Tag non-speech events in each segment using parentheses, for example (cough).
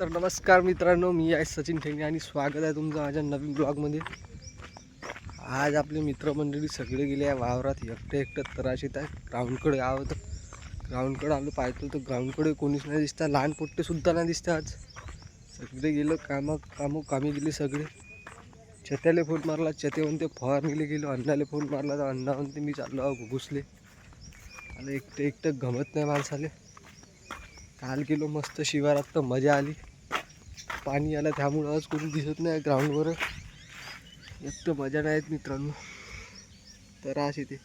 तर नमस्कार मित्रांनो मी आहे सचिन ठेंगे आणि स्वागत आहे तुमचं माझ्या नवीन ब्लॉगमध्ये. आज आपले मित्रमंडळी सगळे गेले आहे वावरात एकटं एकटं तराशीत आहे. ग्राउंडकडे यावं तर ग्राउंडकडे आलो पाहतो तर ग्राउंडकडे कोणीच नाही दिसतं लहान पोट्टेसुद्धा नाही दिसतं आज. सगळे गेलं कामं कामं कामी गेले सगळे. चत्याला फोन मारला चते म्हणते फवारणीला गेलो. अण्णाला फोन मारला तर अण्णा म्हणते मी चाललो आहो घुसले. आणि एकटं एकटं गमत नाही माणसाले. काल गेलो मस्त शिवारात तर मजा आली. पाणी आलं त्यामुळं आज कोणी दिसत नाही ग्राउंडवर एक तर मजा नाही मित्रांनो. तर आज इथे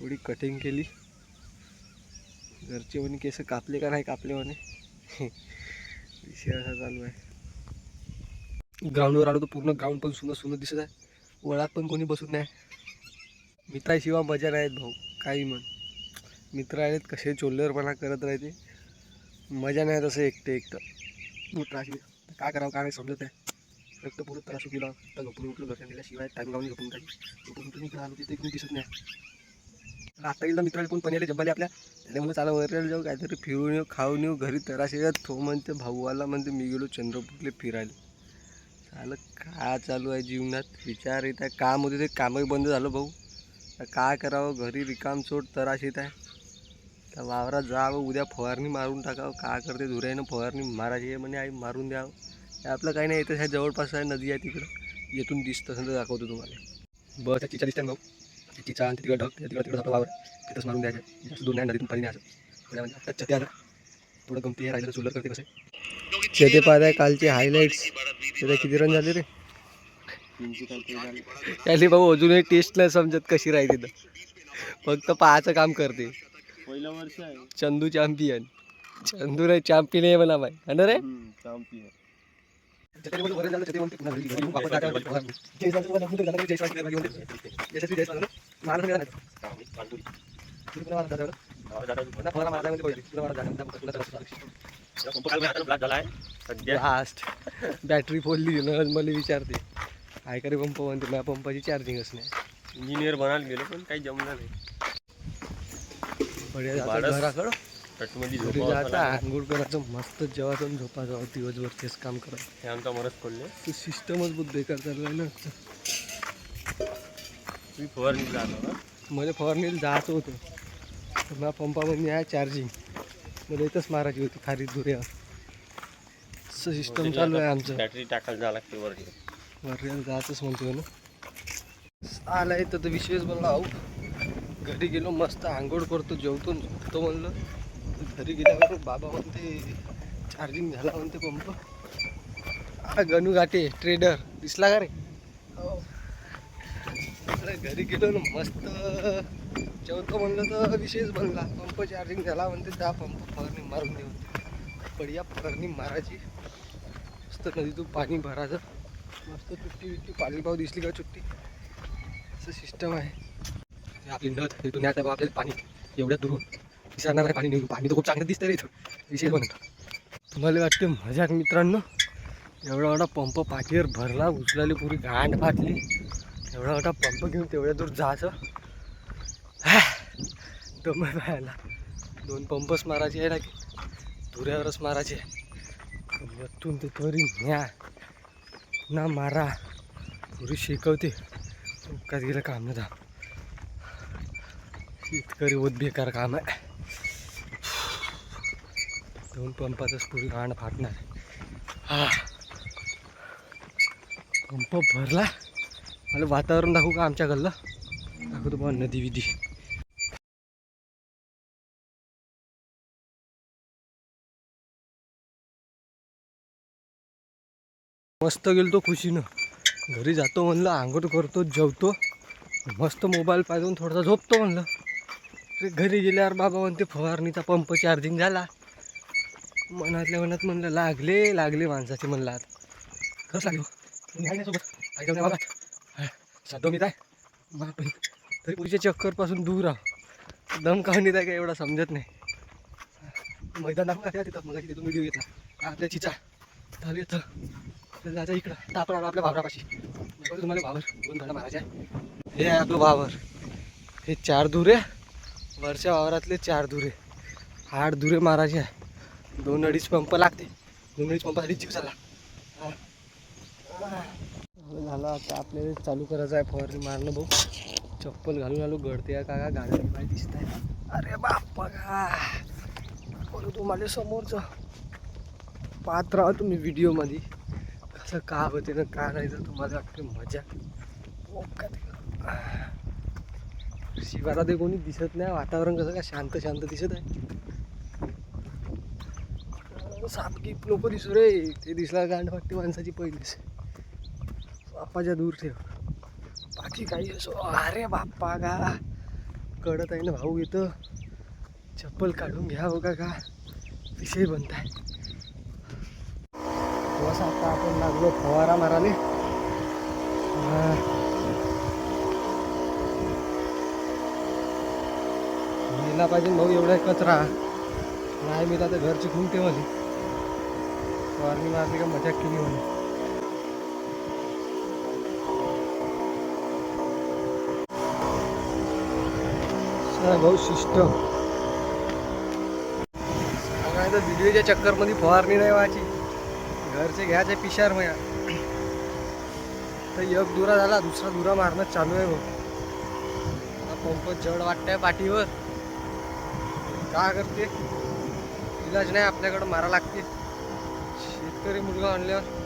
थोडी कटिंग केली. घरचे म्हणे केस कापले का नाही कापले? म्हणे. (laughs) विषय असा चालू आहे. ग्राउंडवर आलो तर पूर्ण ग्राउंड पण सुनं सुनं दिसत आहे. वळात पण कोणी बसून नाही. मित्राशिवाय मजा नाहीत भाऊ. काही म्हण. मित्र आहेत कसे चोल्लेवरपणा करत राहते. मजा नाही तसं एकटे एकटं. खूप त्रास आहे. काय करावं काय नाही समजत आहे. रक्त पुढे त्रास केला तर गपून उठलो दर्शन दिल्याशिवाय टाईम लावून झोपून टाकली उठून इकडे आलो तिथे कोणी दिसत नाही. आता एकदा मित्राला कोण पनीर जब्बाले आपल्या. त्याला म्हणलं चाला वगैरे जाऊ काहीतरी फिरून येऊ खाऊन येऊ घरी तराशे तो म्हणते भाऊवाला म्हणते मी गेलो चंद्रपूरले फिरायला. चालं काय चालू आहे जीवनात? विचार येत आहे काम होते ते कामही बंद झालं भाऊ. काय करावं? घरी रिकाम चोट तराश येत आहे. त्या वावरात जावं उद्या फवारणी मारून टाकावं. काय करते धुऱ्यानं फवारणी? मारायची आहे म्हणे आई मारून द्यावं. हे आपलं काही नाही येतं ह्या जवळपास आहे नदी आहे तिकडं. येथून दिसतं असं दाखवतो तुम्हाला. बस त्या चिचा दिसते भाऊ? चिचा आणि तिकडं ढग तिकडं तिकडं आपलं वावर. तिथंच मारून द्यायचं. जास्त दूर नाही नदीतून पाणी पुढे म्हणजे आता चते आलं थोडं गमती आहे राहिलं तर सोलर करते कसं. चेते पाहत आहे कालचे हायलाईट्स त्याचा किती रन झाले रे? त्याली भाऊ अजूनही टेस्ट नाही समजत कशी राहते तर. फक्त पाहायचं काम करते. पहिलं वर्ष आहे. चंदू चॅम्पियन. चंदू रे चॅम्पियन आहे म्हणा बाई है ना रे? चॅम्पियन. सध्या लास्ट बॅटरी फोडली ना मला विचारते. काय करे पंप म्हणते? माझ्या पंपाची चार्जिंगच नाही इंजिनियर बनायला गेलो पण काही जमलं नाही. घराकडं. आंघोळ करायचं मस्त जेवायचं झोपायचं दिवसभर तेच काम करायचं. हे आमचा मरत पडले ते सिस्टमच बहुत बेकार चालू आहे ना. मी फवारणी जातो ना मला फवारणीला जायचं होतं. तर माझ्या पंपामध्ये आहे चार्जिंग मला इथंच मारायची होती खारी धुऱ्या. असं सिस्टम चालू आहे आमचं. बॅटरी टाकायला जावं लागते वरती. वरती जायचंच म्हणतोय ना. आला इथं तर विशेष बनला आहो घरी गेलो मस्त आंघोळ करतो जेवतो झोपतो म्हणलं. घरी गेल्यावर बाबा म्हणते चार्जिंग झाला म्हणते पंप. हा गणू घाटे ट्रेडर दिसला का रे? अरे घरी गेलो ना मस्त जेवतो म्हणलं तर विशेष बनला. पंप चार्जिंग झाला म्हणते त्या पंप फवारणी मारून देऊ. बढिया फवारणी मारायची. मस्त नदीतून पाणी भरायचं. मस्त चुट्टी बिट्टी पाणी पाव दिसली का चुट्टी? असं सिस्टम आहे. हे आपली नद तिथून न्यायचं आपल्याला पाणी एवढ्या दुरून विसरणार आहे पाणी निघून. पाणी तर खूप चांगलं दिसतं रे इथं. विशेष म्हणतो तुम्हाला वाटते मजाक मित्रांनो एवढा मोठा पंप पाठीवर भरला उचलाली पुरी गांड फाटली. एवढा मोठा पंप घेऊन तेवढ्या दूर जायचं. दम राहायला दोन पंपच मारायचे आहे ना की? धुऱ्यावरच मारायचे वरतून ते तरी न्या. ना मारा. पुरी शिकवते. उपकात गेलं काम ना शेतकरी होत बेकार काम आहे. दोन पंपातच पुरी गांड फाटणार हा. पंप भरला. मला वातावरण दाखवू का आमच्या दाखवतो बा नदी विधी. मस्त गेलतो खुशीनं. घरी जातो म्हणलं आंघोळ करतो जेवतो. मस्त मोबाईल पाहिजे थोडासा झोपतो म्हणलं. घरी गेल्यावर बाबा म्हणते फवारणीचा पंप चार्जिंग झाला. मनातल्या मनात म्हणलं लागले लागले माणसाचे म्हणलं आता. खरंच लागलो? तुम्ही सोबत. बाबा. साधो मी काय बापरे तरी पुढच्या चक्करपासून दूर राह. दम काढून आहे का एवढा समजत नाही. मैदान दाखवा तिथं. मग तिथून व्हिडिओ घेतला. आपल्या चिचा. चालू येतं जायचं इकडं. तापणार आपल्या भावरापाशी. तुम्हाला भावर. दोन धडा मारायचा आहे. हे आहे आपलं भावर. हे चार दूर आहे वरच्या वावरातले चार धुरे. आठ धुरे मारायचे आहे. दोन अडीच पंप लागते. दोन अडीच पंप आधी जीव झाला हा. झालं आता आपल्याला चालू करायचं आहे. फवारणी मारणं भाऊ. चप्पल घालून आलो. गळते का का गाड्या बाय दिसत आहे. अरे बाप बघा बोलू तुम्हाला समोरचं पाहत राहा तुम्ही व्हिडिओमध्ये. कसं का होते ना का नाही तर तुम्हाला वाटते मजा. ओ शिवारात शिवाला ते कोणी दिसत नाही. वातावरण कसं काय शांत शांत दिसत आहे. सापकी लोक दिसू रे. ते दिसला गांड वाटते माणसाची पहिलीच. बाप्पाच्या दूर ठेव. बाकी काही असो. अरे बाप्पा का कडत आहे ना भाऊ येतं चप्पल काढून घ्या हो का का विषय बनताय बस आता आपण लागलो फवारा माराले दिला पाहिजे भाऊ एवढा कचरा. नाही मी तर घरची खून ठेवली फवारणी मारली का मजाक केली म्हणे. भाऊ शिष्ट काय तर व्हिडिओच्या चक्करमध्ये फवारणी नाही व्हायची. घरचे घ्यायचे पिशार मया. तर एक दुरा झाला दुसरा दुरा मारणं चालू आहे भाऊ. पंप जड वाटतंय पाठीवर. का करते? इलाज नाही आपल्याकडं मारा लागते. शेतकरी मुलगा आणल्यावर.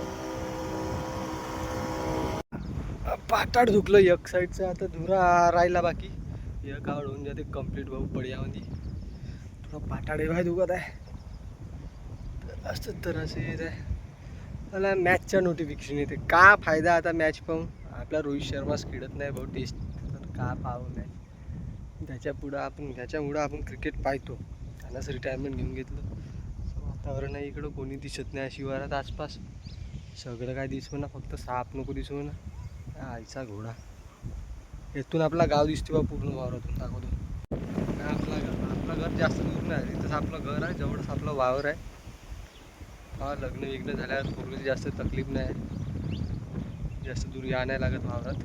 पाटाड धुकलं एक साईडचा आता धुरा राहिला बाकी. एक आवड होऊन जाते कंप्लीट भाऊ पडियामध्ये थोडं पाटाडे भाई दुखत आहे. असं तर असं येत आहे. मला मॅचच्या नोटिफिकेशन येते. का फायदा आता मॅच पाहून? आपला रोहित शर्माच खेळत नाही भाऊ टेस्ट तर का पाहू मॅच त्याच्या पुढं आपण त्याच्यामुळं आपण क्रिकेट पाहतो. त्यालाच रिटायरमेंट घेऊन घेतलं. वातावरण आहे इकडं कोणी दिसत नाही शिवारात आसपास. सगळं काय दिसू ना फक्त साप नको दिसू ना. आईचा घोडा. इथून आपला गाव दिसते बा पूर्ण वावरातून दाखवतो. काय आपला घर? आपलं घर जास्त दूर नाही तिथंच आपलं घर आहे जवळच आपलं वावर आहे. हा लग्न विग्न झाल्यावर पूर्वी जास्त तकलीफ नाही. जास्त दूर या नाही लागत वावरात.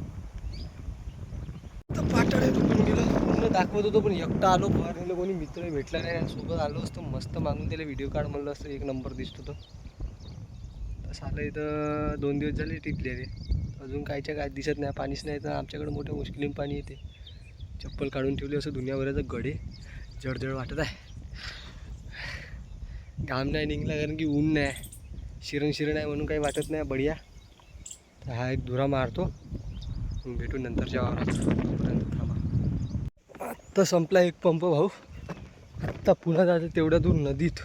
तर पाटाळे दुखून गेलं. पूर्ण दाखवत होतो पण एकटा आलो. फवारणीला कोणी मित्र भेटला नाही. आणि सोबत आलो असतो. मस्त मागून त्याला व्हिडिओ काढ म्हणलं असतं. एक नंबर दिसतो तो तसं आलं इथं दोन दिवस झाले टिपले रे अजून कायच्या काय दिसत नाही. पाणीच नाही. तर आमच्याकडे मोठ्या मुश्किलीन पाणी येते. चप्पल काढून ठेवली. असं दुनियाभराचं गडे जडजड वाटत आहे. घाम नाही निघला कारण की ऊन नाही. शिरण शिरण आहे म्हणून काही वाटत नाही. बढिया. तर हा एक धुरा मारतो. भेटून भेटू नंतरच्या वावरात. तर आत्ता संपला एक पंप भाऊ. आत्ता पुन्हा जायचं तेवढ्या दूर नदीत.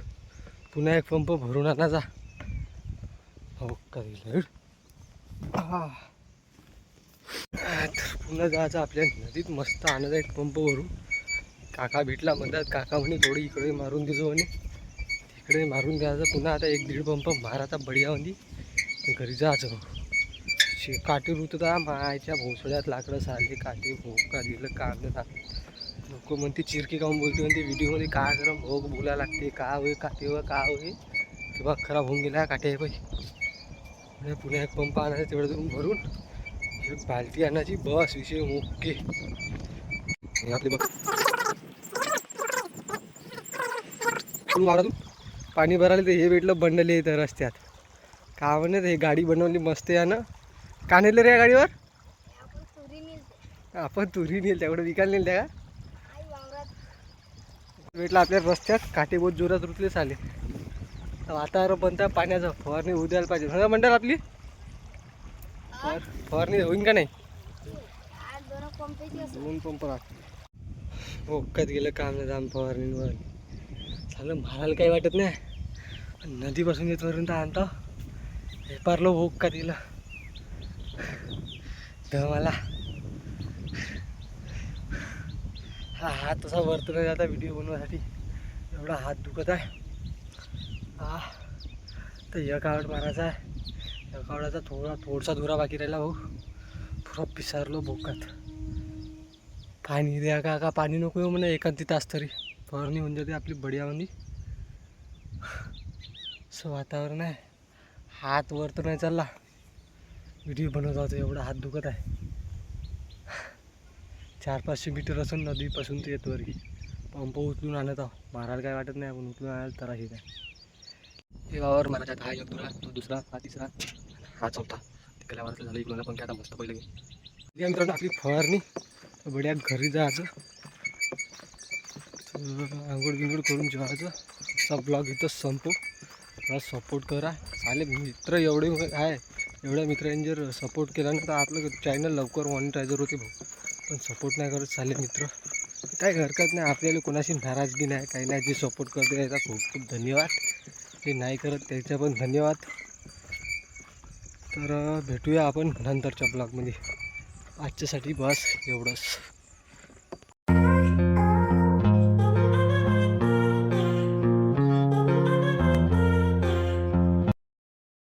पुन्हा एक पंप भरून आणायचा हो काही तर पुन्हा जायचं आपल्या नदीत. मस्त आणायचा एक पंप भरून. काका भेटला म्हणतात. काका म्हणे थोडी इकडे मारून देतो म्हणे. तिकडे मारून द्यायचं. पुन्हा आता एक दीड पंप मारायचा बढियामध्ये घरी जायचं. शे काटे रुतता मायच्या भोसड्यात लाकडं साले काटे भोका दिलं काम म्हणते चिरकी काऊन बोलते? म्हणते व्हिडिओमध्ये काय करा भोग बोलायला लागते? का होय काटे व का होय? किंवा खराब होऊन गेला काटे आहे म्हणजे पुन्हा एक पंप आणायचा तेवढं तुम्ही भरून. एक बाल्टी आणायची बस विषय ओके. हे आपले बघ. वावरातून पाणी भरायला ते हे भेटलं बंडले इथं रस्त्यात. का म्हणत हे गाडी बनवली मस्त आहे ना? का नेलं रे या गाडीवर? आपण तुरी तुरी नेल तेवढं विकायला नेल त्या का? भेटला आपल्या रस्त्यात काटे बहुत जोरात रुतले चाले. वातावरण बनता पाण्याचं फवारणी उद्याला द्यायला पाहिजे. समजा म्हणतात आपली? फवार फवारणी होईन का नाही? दोन पंप हो गेलं काम नाही जाम फवारणीवर? झालं मारायला काही वाटत नाही. पण नदीपासून येतपर्यंत आणतो. हे पारलो भोग का धमाला मला हा हात तसा वरतो नाही जाता व्हिडिओ बनवण्यासाठी. एवढा हात दुखत आहे. हा तर एक आवड मारायचा आहे. एक आवडाचा थोडा थोडसा धुरा बाकी राहिला भाऊ. पुरा पिसारलो भोकात. पाणी द्या का का पाणी नको येऊ म्हणा एकांती तास तरी. फवारणी होऊन जाते आपली बढियामध्ये असं वातावरण आहे. हात वर तर नाही चालला. व्हिडिओ बनवत होतो एवढा हात दुखत आहे. चार पाचशे मीटर असून नदीपासून ते येतो वरी पंप उचलून आणत आहो. मारायला काय वाटत नाही आपण. उचलून आणायला तर हे काय. हे वावर मला हा एक दुरा तो दुसरा हा तिसरा हा चौथा. तिकडे वावरातलं झालं इकडून पण काय मस्त पहिले. गे मित्रांनो आपली फवारणी. बड्या घरी जायचं. आंघोळ बिंगोळ करून जेवायचं. असा ब्लॉग इथं संपू. मला सपोर्ट करा. आले मित्र एवढे आहे एवढ्या मित्रांनी जर सपोर्ट केला ना तर आपलं चॅनल लवकर मॉनिटायझर होते भाऊ. पण सपोर्ट नाही करत. चालेल मित्र. काही हरकत नाही. आपल्याला कोणाशी नाराजगी नाही. काही नाही. जे सपोर्ट करते त्याचा खूप खूप धन्यवाद. ते नाही करत त्याचा पण धन्यवाद. तर भेटूया आपण नंतरच्या ब्लॉगमध्ये आजच्यासाठी बस एवढंच.